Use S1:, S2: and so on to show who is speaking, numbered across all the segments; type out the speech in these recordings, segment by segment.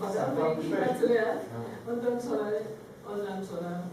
S1: Also habe ich niemals mehr. Und dann soll er, und dann soll er.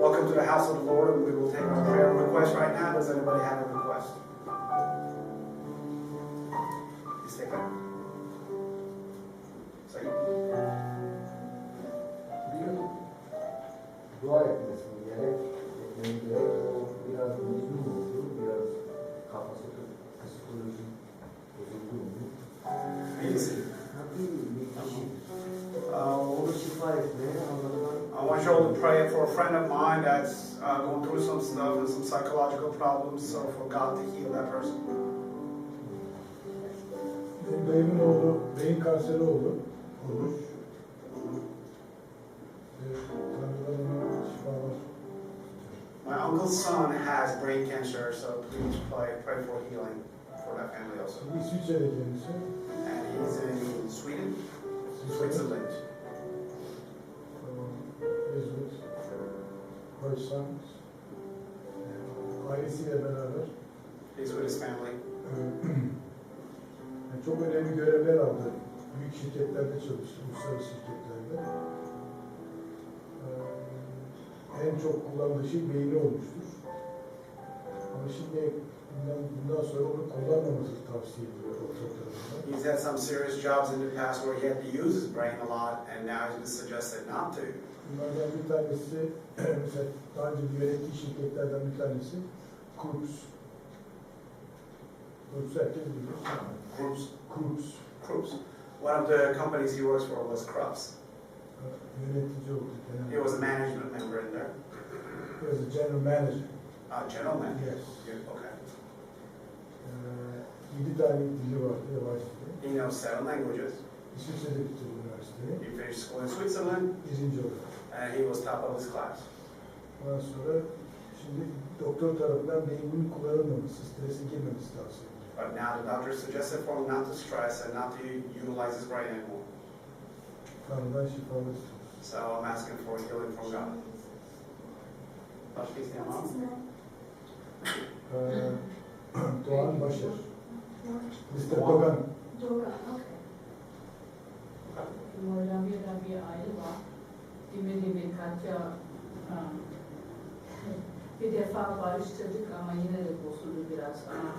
S1: Welcome to the house of the Lord and we will take our prayer request right now. Does anybody have a going through some stuff and some psychological problems, so for God to heal that person.
S2: Benim dayımın beyin kanseri oldu. Olmuş. Ee, Tanrı'dan ona şifalar.
S1: My uncle's son has brain cancer, so please pray, pray for healing for that family also. And he's in Sweden, Switzerland.
S2: Ezut. Koysan. Ailesiyle beraber
S1: He's with his family.
S2: yani çok önemli görevler aldı. Büyük şirketlerde çalıştı, uluslararası şirketlerde. Ee, En çok kullandığı şey beyni olmuştur. Ama şimdi bundan, bundan sonra onu kullanmaması tavsiye ediliyor doktor tarafından.
S1: He's had some serious jobs in the past where he had to use his brain a lot, and now he's suggested not to.
S2: Bunlardan bir tanesi, mesela daha önce yönettiği şirketlerden bir tanesi Krups. Krups herkes bilir.
S1: Groups,
S2: Krups.
S1: Krups. One of the companies he works for was Krups.
S2: Yönetici oldu.
S1: He was a management member in there.
S2: He was a general manager.
S1: Uh, general manager.
S2: Yes.
S1: Yeah, okay.
S2: Tane dili üniversitede.
S1: He knows seven languages.
S2: İsviçre'de bitirdi üniversiteyi.
S1: He finished school in Switzerland,
S2: Birinci olarak.
S1: and he was top of his class.
S2: Ondan sonra şimdi Şimdi doktor tarafından beyninin kullanılmaması, strese girmemesi tavsiye ediliyor.
S1: But now the doctor suggested for him not to stress and not to utilize his brain anymore.
S2: Tanrı'dan şifalar istiyoruz.
S1: So I'm asking for healing from God. Başka isteyen var mı?
S2: Doğan Başar. Mr. Dogan.
S3: Dora, okay.
S4: Moravia bir aile var. Dimini birkaç ya um, bir defa barıştırdık ama yine de bozuldu biraz. Ama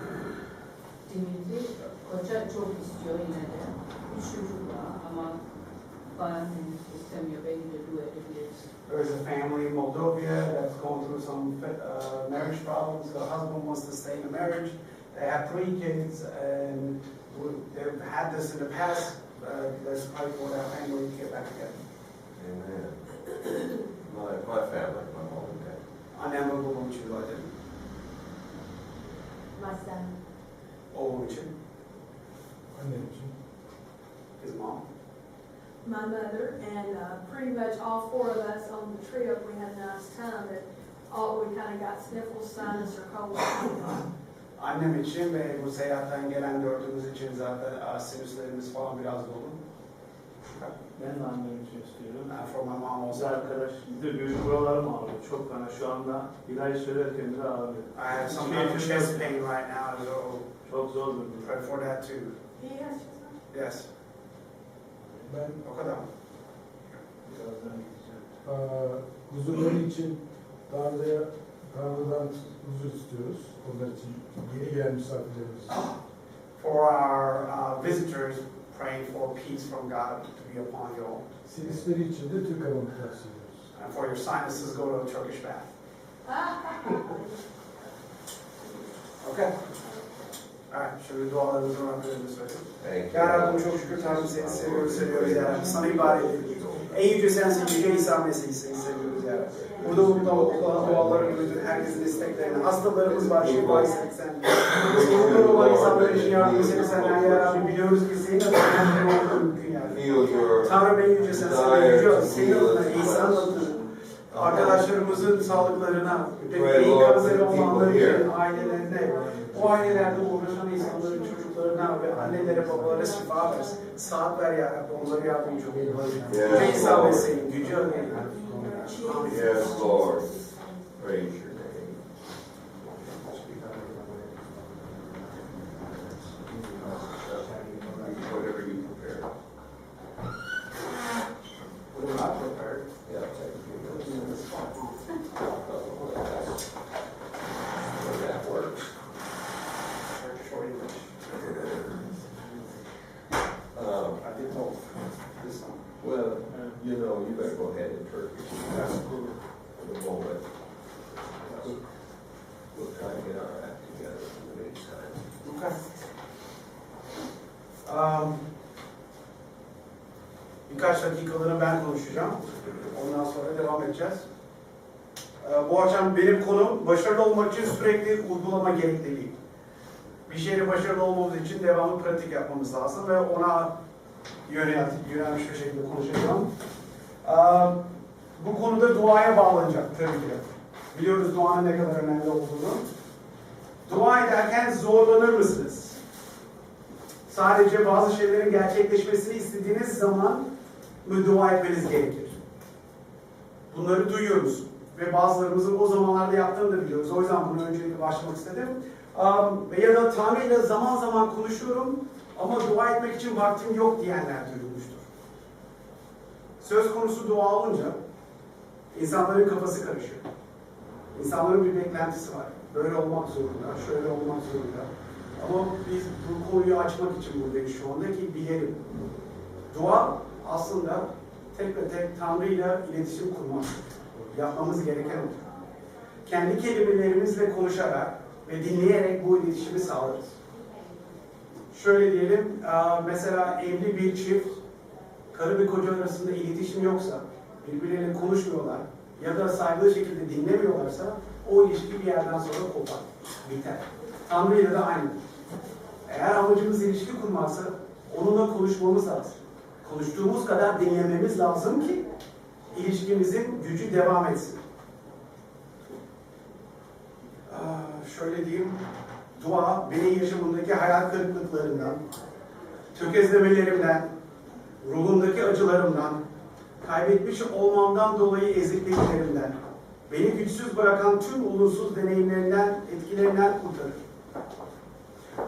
S4: Dimitri koca çok istiyor yine de. Üç çocuk var ama bayan henüz istemiyor. Belki de dua edebiliriz.
S1: There is a family in Moldova that's going through some uh, marriage problems. The husband wants to stay in the marriage. They have three kids, and they've had this in the past. Uh, let's pray for that family to get back together.
S5: Amen. My, my family, my mom and dad.
S1: Annem ve babam için dua edelim.
S3: Myself.
S1: Oğlum için,
S2: Annem için.
S1: his mom.
S3: My mother, and uh, pretty much all four of us on the trip, we had a nice time, but all, we kind of got sniffles, sinus, or cold.
S1: Annem için ve bu seyahatten gelen dördümüz için zaten uh, sinüslerimiz falan biraz dolu.
S6: Ben de annem için istiyorum.
S1: And for my mom also.
S6: arkadaş, bir de büyük buralarım ağrıyor. Çok fena. Şu anda ilaç söylerken bile ağrıyor.
S1: I have some kind of chest pain right now, so
S6: Çok zor bir
S1: pray for that too.
S3: Has
S1: Yes,
S2: Ben
S1: o kadar.
S6: Birazdan gideceğim.
S2: eee, huzurları için Tanrı'ya, Tanrı'dan huzur istiyoruz. Onlar için yeni gelen misafirlerimiz.
S1: For our uh, visitors, praying for peace from God to be upon you all.
S2: Sinisleri için de Türk Havamı tavsiye ediyoruz.
S1: And for your sinuses, go to a Turkish bath. Okay? Dualarımızı Rabbimize söyleyelim.
S5: Thank
S1: Ya. Rabbim çok şükür Tanrım seni seviyoruz, seviyoruz ya Rabbi. Sana ibadet ediyoruz. En yüce sensin, yüce İsa Mesih'i seni seviyoruz ya Rabbi. Burada burada okulan dualarını bütün herkesin isteklerini, hastalarımız var, şifa istedik senden. Sorunları olan insanlar için yardım seni senden ya Rabbi. Biliyoruz ki senin adına her şey olduğu mümkün ya Rabbi.
S5: Feel your
S1: Tanrım en yüce sensin,
S5: desire
S1: yüce senin adına, İsa'nın adına. Arkadaşlarımızın sağlıklarına, beyin kanseri
S5: for the people
S1: olanlar
S5: here.
S1: için, ailelerine, o ailelerde uğraşan insanların çocuklarına ve annelere babalara şifa versin. Saat ver ya Rabbi, onlara yardımcı ol.
S5: Yes,
S1: İsa
S5: Lord.
S1: Mesih'in gücü adıyla.
S5: Yes, Lord. Praise your
S1: bu akşam benim konum başarılı olmak için sürekli uygulama gerekliliği. Bir şeyde başarılı olmamız için devamlı pratik yapmamız lazım ve ona yönel, yönelmiş bir şekilde konuşacağım. Ee, bu konuda duaya bağlanacak tabii ki. Biliyoruz duanın ne kadar önemli olduğunu. Dua ederken zorlanır mısınız? Sadece bazı şeylerin gerçekleşmesini istediğiniz zaman mı dua etmeniz gerekir? Bunları duyuyoruz. Ve bazılarımızın o zamanlarda yaptığını da biliyoruz. O yüzden bunu öncelikle başlamak istedim. Um, ya da Tanrı ile zaman zaman konuşuyorum ama dua etmek için vaktim yok diyenler duyulmuştur. Söz konusu dua olunca insanların kafası karışıyor. İnsanların bir beklentisi var. Böyle olmak zorunda, şöyle olmak zorunda. Ama biz bu konuyu açmak için buradayız şu anda ki bilelim. Dua aslında tek ve tek Tanrı ile iletişim kurmak. Yapmamız gereken o. Kendi kelimelerimizle konuşarak ve dinleyerek bu iletişimi sağlarız. Şöyle diyelim, mesela evli bir çift, karı ve koca arasında iletişim yoksa, birbirleriyle konuşmuyorlar ya da saygılı şekilde dinlemiyorlarsa o ilişki bir yerden sonra kopar, biter. Tanrı ile de aynı. Eğer amacımız ilişki kurmaksa onunla konuşmamız lazım. Konuştuğumuz kadar dinlememiz lazım ki ilişkimizin gücü devam etsin. şöyle diyeyim, dua beni yaşamımdaki hayal kırıklıklarından, tökezlemelerimden, ruhumdaki acılarımdan, kaybetmiş olmamdan dolayı ezikliklerimden, beni güçsüz bırakan tüm olumsuz deneyimlerinden, etkilerinden kurtarır.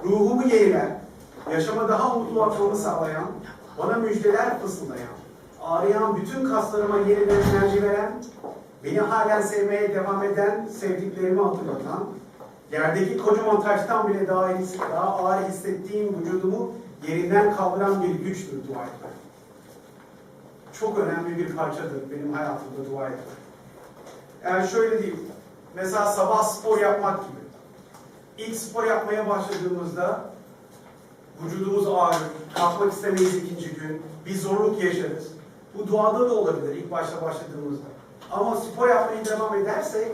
S1: Ruhumu yenilen, yaşama daha mutlu bakmamı sağlayan, bana müjdeler fısıldayan, ağrıyan bütün kaslarıma yeniden enerji veren, beni halen sevmeye devam eden, sevdiklerimi hatırlatan, yerdeki kocaman taştan bile daha, daha ağır hissettiğim vücudumu yerinden kaldıran bir güçtür dua etmek. Çok önemli bir parçadır benim hayatımda dua etmek. Yani şöyle diyeyim, mesela sabah spor yapmak gibi. İlk spor yapmaya başladığımızda vücudumuz ağrır, kalkmak istemeyiz ikinci gün, bir zorluk yaşarız. Bu doğada da olabilir ilk başta başladığımızda. Ama spor yapmaya devam edersek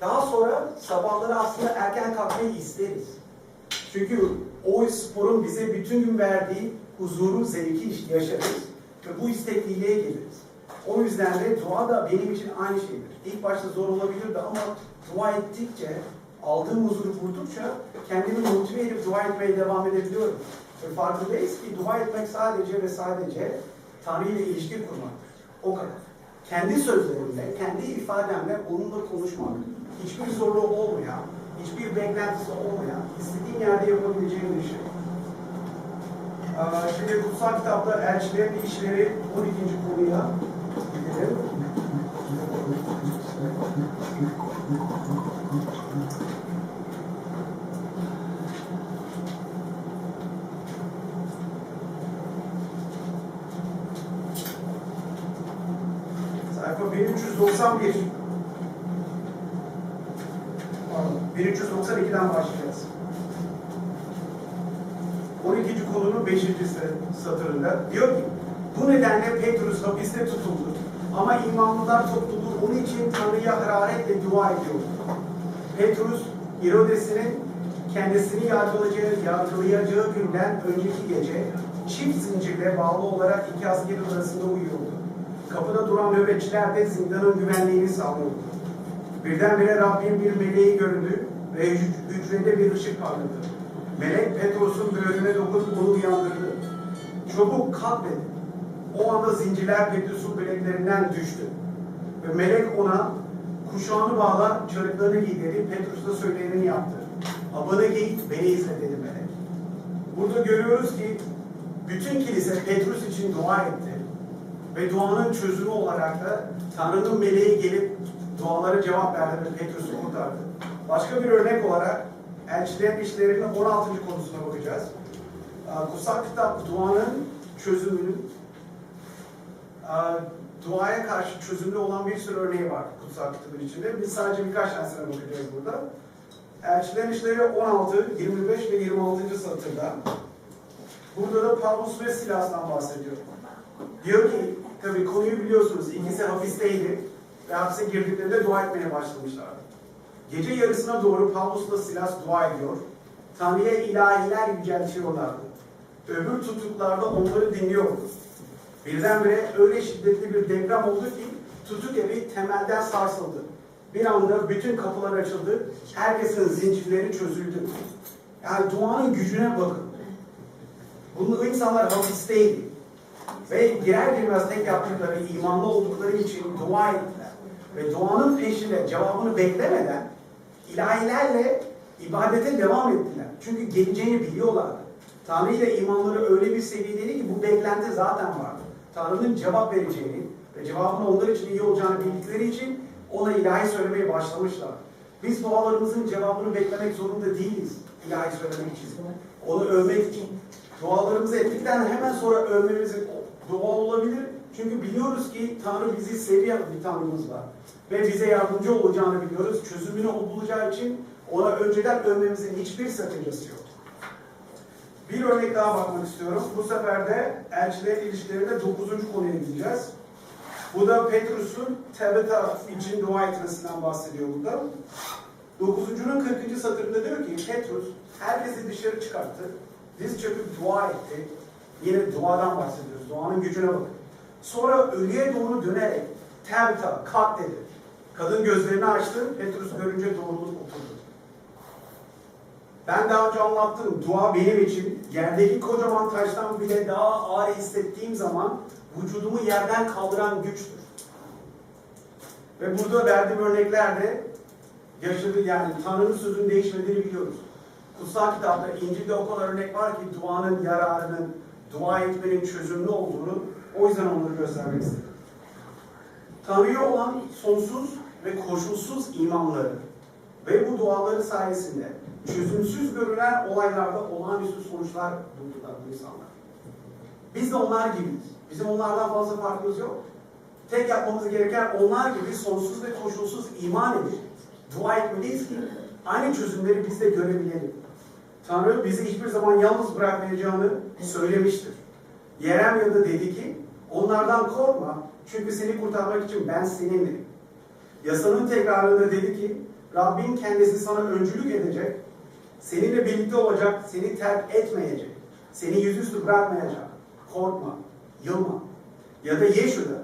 S1: daha sonra sabahları aslında erken kalkmayı isteriz. Çünkü o sporun bize bütün gün verdiği huzuru, zevki yaşarız ve bu istekliliğe geliriz. O yüzden de dua da benim için aynı şeydir. İlk başta zor olabilirdi ama dua ettikçe, aldığım huzuru buldukça kendimi motive edip dua etmeye devam edebiliyorum. Ve farkındayız ki dua etmek sadece ve sadece Tanrı ile ilişki kurmaktır. O kadar. Kendi sözlerimle, kendi ifademle onunla konuşmak. Hiçbir zorluğu olmayan, hiçbir beklentisi olmayan, istediğin yerde yapabileceğin bir şey. Aa, Şimdi kutsal kitapta elçilerin işleri 12. konuya gidelim. Sayfa 1391. Pardon, 1392'den başlayacağız. 12. konunun 5. satırında diyor ki bu nedenle Petrus hapiste tutuldu. Ama imanlılar topluluğu onun için Tanrı'ya hararetle dua ediyordu. Petrus, Herodes'in kendisini yargılayacağı, yargılayacağı günden önceki gece çift zincirle bağlı olarak iki askerin arasında uyuyordu. Kapıda duran nöbetçiler de zindanın güvenliğini sağlıyordu. Birdenbire Rabbin bir meleği göründü ve hüc- hücrede bir ışık parladı. Melek Petrus'un böğrüne dokunup onu uyandırdı. Çabuk kalk dedi. O anda zincirler Petrus'un bileklerinden düştü. Ve melek ona kuşağını bağla, çarıklarını giy dedi. Petrus da söyleneni yaptı. Abanı giy, beni izle dedi melek. Burada görüyoruz ki bütün kilise Petrus için dua etti. Ve duanın çözümü olarak da Tanrı'nın meleği gelip dualara cevap verdi ve Petrus'u kurtardı. Başka bir örnek olarak Elçilerin işlerinin 16. konusuna bakacağız. Kutsal kitap duanın çözümünün duaya karşı çözümlü olan bir sürü örneği var kutsal kitabın içinde. Biz sadece birkaç tanesine bakacağız burada. Elçilerin işleri 16, 25 ve 26. satırda. Burada da Pavlus ve Silas'tan bahsediyor. Diyor ki, tabii konuyu biliyorsunuz, ikisi hapisteydi ve hapse girdiklerinde dua etmeye başlamışlardı. Gece yarısına doğru Pavlus'la Silas dua ediyor. Tanrı'ya ilahiler yüceltiyorlardı. Öbür tutuklarda onları dinliyordu. Birdenbire öyle şiddetli bir deprem oldu ki tutuk evi temelden sarsıldı. Bir anda bütün kapılar açıldı. Herkesin zincirleri çözüldü. Yani duanın gücüne bakın. Bunu insanlar hapisteydi. Ve girer girmez tek yaptıkları imanlı oldukları için dua ettiler. Ve duanın peşinde cevabını beklemeden ilahilerle ibadete devam ettiler. Çünkü geleceğini biliyorlardı. Tanrı ile imanları öyle bir seviyedeydi ki bu beklenti zaten vardı. Tanrı'nın cevap vereceğini ve cevabın onlar için iyi olacağını bildikleri için ona ilahi söylemeye başlamışlar. Biz dualarımızın cevabını beklemek zorunda değiliz ilahi söylemek için. Onu övmek için. Dualarımızı ettikten hemen sonra övmemiz doğal olabilir. Çünkü biliyoruz ki Tanrı bizi seviyen bir Tanrımız var. Ve bize yardımcı olacağını biliyoruz. Çözümünü o bulacağı için ona önceden övmemizin hiçbir sakıncası yok. Bir örnek daha bakmak istiyorum. Bu sefer de elçiler ilişkilerinde 9. konuya gideceğiz. Bu da Petrus'un Tabitha için dua etmesinden bahsediyor burada. 9.'unun 40. satırında diyor ki Petrus herkesi dışarı çıkarttı. Diz çöküp dua etti. Yine duadan bahsediyoruz. Duanın gücüne bakın. Sonra ölüye doğru dönerek Tabitha kalk dedi. Kadın gözlerini açtı. Petrus görünce doğrulup oturdu. Ben daha önce anlattım. Dua benim için yerdeki kocaman taştan bile daha ağır hissettiğim zaman vücudumu yerden kaldıran güçtür. Ve burada verdiğim örneklerde yaşadığı yani Tanrı'nın sözünün değişmediğini biliyoruz. Kutsal kitapta, İncil'de o kadar örnek var ki duanın yararının, dua etmenin çözümlü olduğunu o yüzden onları göstermek istedim. Tanrı'ya olan sonsuz ve koşulsuz imanları ve bu duaları sayesinde çözümsüz görünen olaylarda olağanüstü sonuçlar buldular bu insanlar. Biz de onlar gibiyiz. Bizim onlardan fazla farkımız yok. Tek yapmamız gereken onlar gibi sonsuz ve koşulsuz iman edip dua etmeliyiz ki aynı çözümleri biz de görebilelim. Tanrı bizi hiçbir zaman yalnız bırakmayacağını söylemiştir. Yeremya'da dedi ki, onlardan korkma çünkü seni kurtarmak için ben seninleyim. Yasanın tekrarında dedi ki, Rabbin kendisi sana öncülük edecek, seninle birlikte olacak, seni terk etmeyecek, seni yüzüstü bırakmayacak. Korkma, yılma. Ya da Yeşu'da,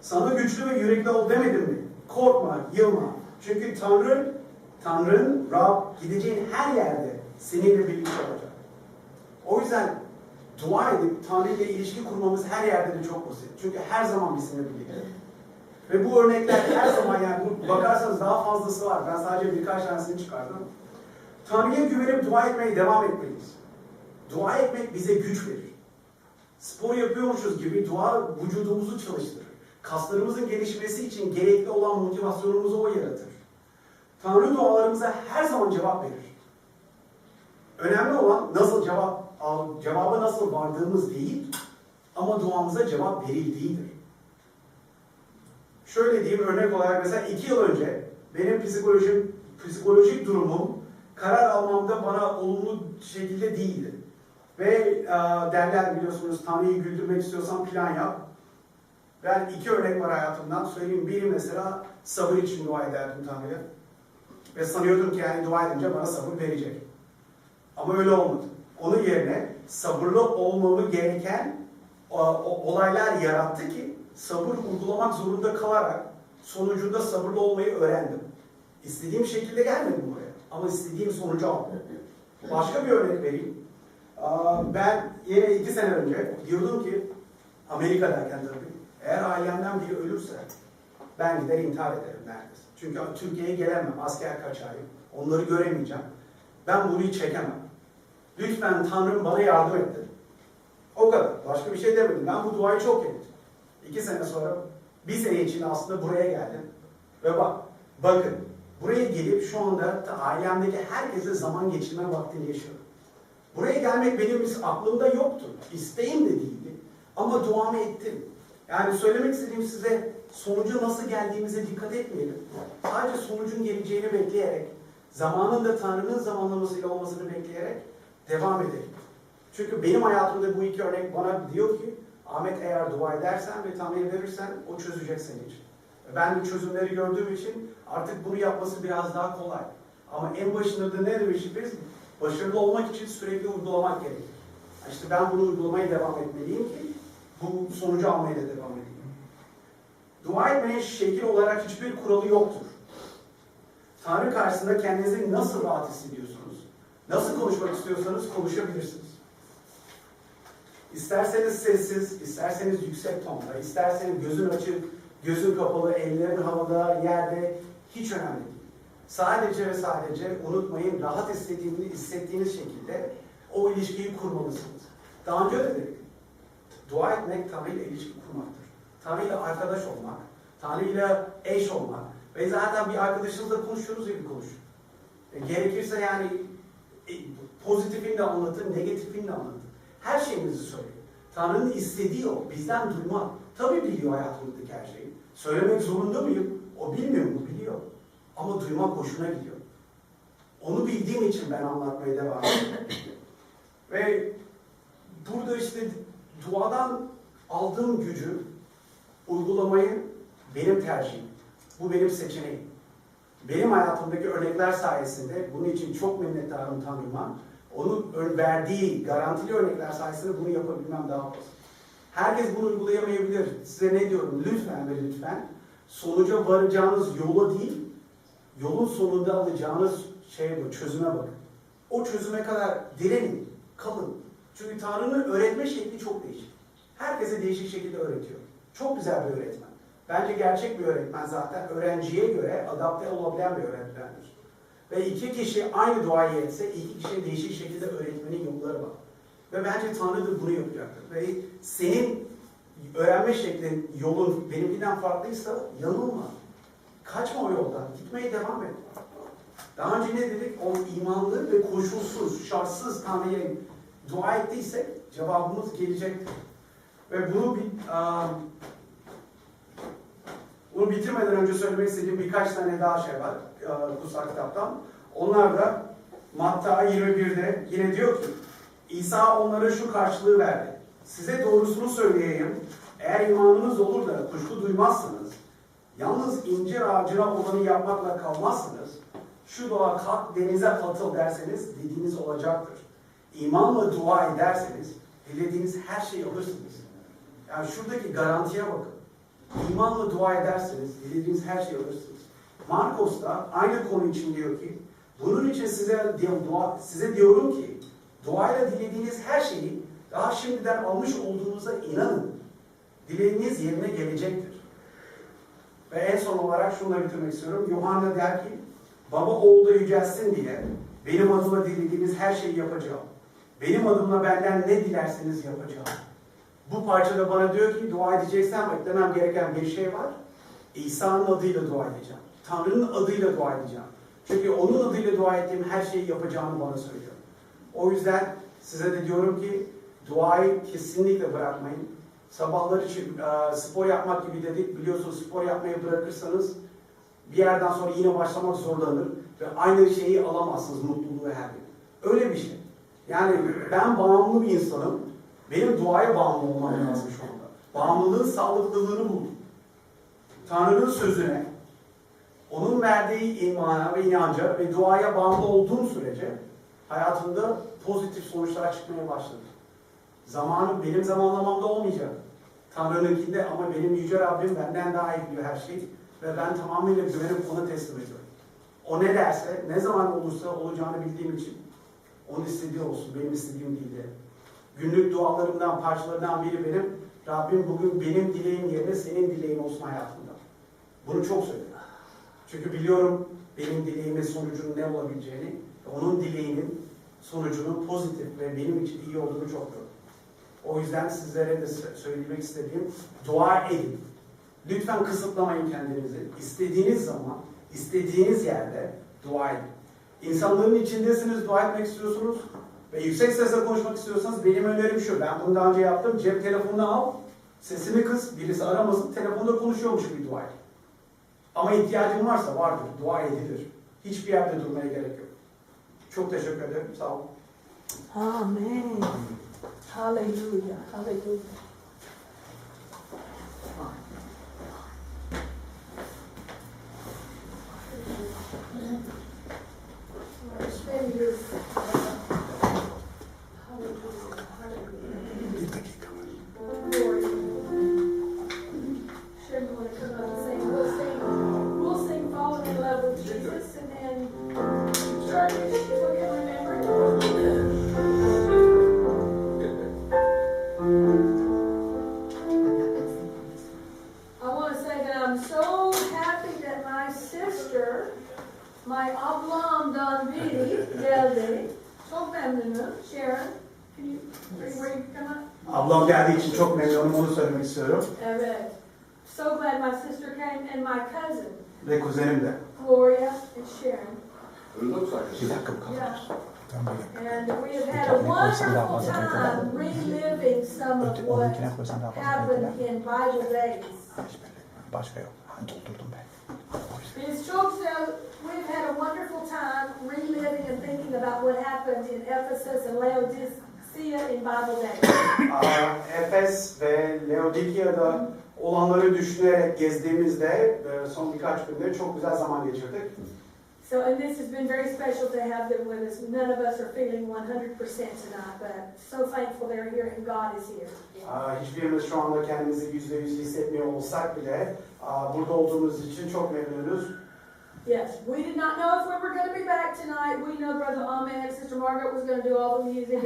S1: sana güçlü ve yürekli ol demedim mi? Korkma, yılma. Çünkü Tanrı, Tanrı'nın, Rab gideceğin her yerde seninle birlikte olacak. O yüzden dua edip Tanrı ile ilişki kurmamız her yerde de çok basit. Çünkü her zaman bizimle birlikte. Ve bu örnekler her zaman yani bu bakarsanız daha fazlası var. Ben sadece birkaç tanesini çıkardım. Tanrı'ya güvenip dua etmeye devam etmeliyiz. Dua etmek bize güç verir. Spor yapıyormuşuz gibi dua vücudumuzu çalıştırır. Kaslarımızın gelişmesi için gerekli olan motivasyonumuzu o yaratır. Tanrı dualarımıza her zaman cevap verir. Önemli olan nasıl cevap cevaba nasıl vardığımız değil ama duamıza cevap verildiğidir. Şöyle diyeyim örnek olarak mesela iki yıl önce benim psikolojim, psikolojik durumum karar almamda bana olumlu şekilde değildi. Ve e, derler biliyorsunuz Tanrı'yı güldürmek istiyorsan plan yap. Ben iki örnek var hayatımdan söyleyeyim. Biri mesela sabır için dua ederdim Tanrı'ya. Ve sanıyordum ki yani dua edince bana sabır verecek. Ama öyle olmadı. Onun yerine sabırlı olmamı gereken olaylar yarattı ki sabır uygulamak zorunda kalarak sonucunda sabırlı olmayı öğrendim. İstediğim şekilde gelmedim buraya. Ama istediğim sonucu aldım. Başka bir örnek vereyim. Ben yine iki sene önce diyordum ki Amerika'dayken tabii eğer ailemden biri ölürse ben gider intihar ederim neredeyse. Çünkü Türkiye'ye gelemem, asker kaçayım. Onları göremeyeceğim. Ben bunu çekemem. Lütfen Tanrım bana yardım et dedim. O kadar. Başka bir şey demedim. Ben bu duayı çok ettim. İki sene sonra, bir sene içinde aslında buraya geldim. Ve bak, bakın, buraya gelip şu anda da ailemdeki herkese zaman geçirme vaktini yaşıyorum. Buraya gelmek benim aklımda yoktu. İsteğim de değildi. Ama duamı ettim. Yani söylemek istediğim size sonucu nasıl geldiğimize dikkat etmeyelim. Sadece sonucun geleceğini bekleyerek, zamanın da Tanrı'nın zamanlamasıyla olmasını bekleyerek devam edelim. Çünkü benim hayatımda bu iki örnek bana diyor ki Ahmet eğer dua edersen ve Tanrı'ya verirsen o çözecek senin için. Ben de çözümleri gördüğüm için artık bunu yapması biraz daha kolay. Ama en başında da ne demiştik biz? Başarılı olmak için sürekli uygulamak gerekir. İşte ben bunu uygulamaya devam etmeliyim ki bu sonucu almaya da devam edeyim. Dua etmenin şekil olarak hiçbir kuralı yoktur. Tanrı karşısında kendinizi nasıl rahat hissediyorsunuz? Nasıl konuşmak istiyorsanız konuşabilirsiniz. İsterseniz sessiz, isterseniz yüksek tonda, isterseniz gözün açık, gözün kapalı, ellerin havada, yerde hiç önemli değil. Sadece ve sadece unutmayın rahat hissettiğiniz, hissettiğiniz şekilde o ilişkiyi kurmalısınız. Daha önce de dedik. Dua etmek Tanrı ile ilişki kurmaktır. Tanrı ile arkadaş olmak, Tanrı ile eş olmak ve zaten bir arkadaşınızla konuşuyoruz gibi konuşun. E, gerekirse yani e, pozitifini de anlatın, negatifini de anlatın. Her şeyinizi söyleyin. Tanrı'nın istediği o. Bizden duymak. Tabii biliyor hayatımızdaki her şeyi. Söylemek zorunda mıyım? O bilmiyor mu? Biliyor. Ama duymak hoşuna gidiyor. Onu bildiğim için ben anlatmaya devam ediyorum. Ve burada işte duadan aldığım gücü uygulamayı benim tercihim. Bu benim seçeneğim. Benim hayatımdaki örnekler sayesinde bunun için çok minnettarım Tanrı'ma. Onun verdiği garantili örnekler sayesinde bunu yapabilmem daha basit. Herkes bunu uygulayamayabilir. Size ne diyorum? Lütfen ve lütfen sonuca varacağınız yola değil, yolun sonunda alacağınız şeye bu, çözüme bakın. O çözüme kadar direnin, kalın. Çünkü Tanrı'nın öğretme şekli çok değişik. Herkese değişik şekilde öğretiyor. Çok güzel bir öğretmen. Bence gerçek bir öğretmen zaten öğrenciye göre adapte olabilen bir öğretmendir. Ve iki kişi aynı duayı etse iki kişi değişik şekilde öğretmenin yolları var. Ve bence Tanrı da bunu yapacaktır. Ve senin öğrenme şeklin, yolun benimkinden farklıysa yanılma. Kaçma o yoldan. Gitmeye devam et. Daha önce ne dedik? O imanlı ve koşulsuz, şartsız Tanrı'ya dua ettiysek cevabımız gelecektir. Ve bunu bir, um, bunu bitirmeden önce söylemek istediğim birkaç tane daha şey var uh, kutsal kitaptan. Onlar da Matta 21'de yine diyor ki İsa onlara şu karşılığı verdi. Size doğrusunu söyleyeyim. Eğer imanınız olur da kuşku duymazsınız, yalnız incir ağacına olanı yapmakla kalmazsınız, şu doğa kalk denize atıl derseniz dediğiniz olacaktır. İmanla dua ederseniz dilediğiniz her şeyi alırsınız. Yani şuradaki garantiye bakın. İmanla dua ederseniz dilediğiniz her şeyi alırsınız. Marcos da aynı konu için diyor ki, bunun için size dua, size diyorum ki, duayla dilediğiniz her şeyi daha şimdiden almış olduğunuza inanın. Dileğiniz yerine gelecektir. Ve en son olarak şununla bitirmek istiyorum. Yuhanna der ki, Baba oğulda yücelsin diye benim adıma dilediğiniz her şeyi yapacağım. Benim adımla benden ne dilerseniz yapacağım. Bu parçada bana diyor ki dua edeceksen beklemem gereken bir şey var. İsa'nın adıyla dua edeceğim. Tanrı'nın adıyla dua edeceğim. Çünkü onun adıyla dua ettiğim her şeyi yapacağını bana söylüyor. O yüzden size de diyorum ki duayı kesinlikle bırakmayın. Sabahlar için e, spor yapmak gibi dedik. Biliyorsunuz spor yapmayı bırakırsanız bir yerden sonra yine başlamak zorlanır ve aynı şeyi alamazsınız mutluluğu her gün. Öyle bir şey. Yani ben bağımlı bir insanım. Benim duaya bağımlı olmam lazım şu anda. Bağımlılığın sağlıklılığını buldum. Tanrı'nın sözüne, onun verdiği imana ve inanca ve duaya bağımlı olduğum sürece hayatımda pozitif sonuçlar çıkmaya başladı. Zamanı benim zamanlamamda olmayacak. Tanrı'nınkinde ama benim Yüce Rabbim benden daha iyi biliyor her şeyi. Ve ben tamamıyla güvenip ona teslim ediyorum. O ne derse, ne zaman olursa olacağını bildiğim için onun istediği olsun, benim istediğim değil de. Günlük dualarımdan, parçalarından biri benim. Rabbim bugün benim dileğim yerine senin dileğin olsun hayatımda. Bunu çok söylüyorum. Çünkü biliyorum benim dileğimin sonucunun ne olabileceğini, onun dileğinin sonucunun pozitif ve benim için iyi olduğunu çok gördüm. O yüzden sizlere de söylemek istediğim dua edin. Lütfen kısıtlamayın kendinizi. İstediğiniz zaman, istediğiniz yerde dua edin. İnsanların içindesiniz, dua etmek istiyorsunuz ve yüksek sesle konuşmak istiyorsanız benim önerim şu. Ben bunu daha önce yaptım. Cep telefonunu al, sesini kıs, birisi aramasın, telefonda konuşuyormuş gibi dua et. Ama ihtiyacın varsa vardır, dua edilir. Hiçbir yerde durmaya gerek yok. Çok teşekkür ederim, sağ olun.
S3: Amen. Hallelujah. Hallelujah.
S5: It looks like a
S1: Bir dakika bakalım.
S3: Yeah. And we have had a wonderful time reliving some of what happened in Bible days.
S7: Başka yok. Ha, doldurdum ben.
S3: Biz çok sev- we've had a wonderful time reliving and thinking about what happened in Ephesus and Laodicea in Bible days.
S1: Efes ve Laodikya'da olanları düşünerek gezdiğimizde e, son birkaç günde çok güzel zaman geçirdik.
S3: So, and this has been very special to have them with us. None of us are feeling 100% tonight, but so thankful they're here and God is here.
S1: Hiçbirimiz şu anda kendimizi yüzde yüz hissetmiyor olsak bile burada olduğumuz için çok memnunuz.
S3: Yes, we did not know if we were gonna be back tonight. We know Brother Ahmed, and Sister Margaret was gonna do all the music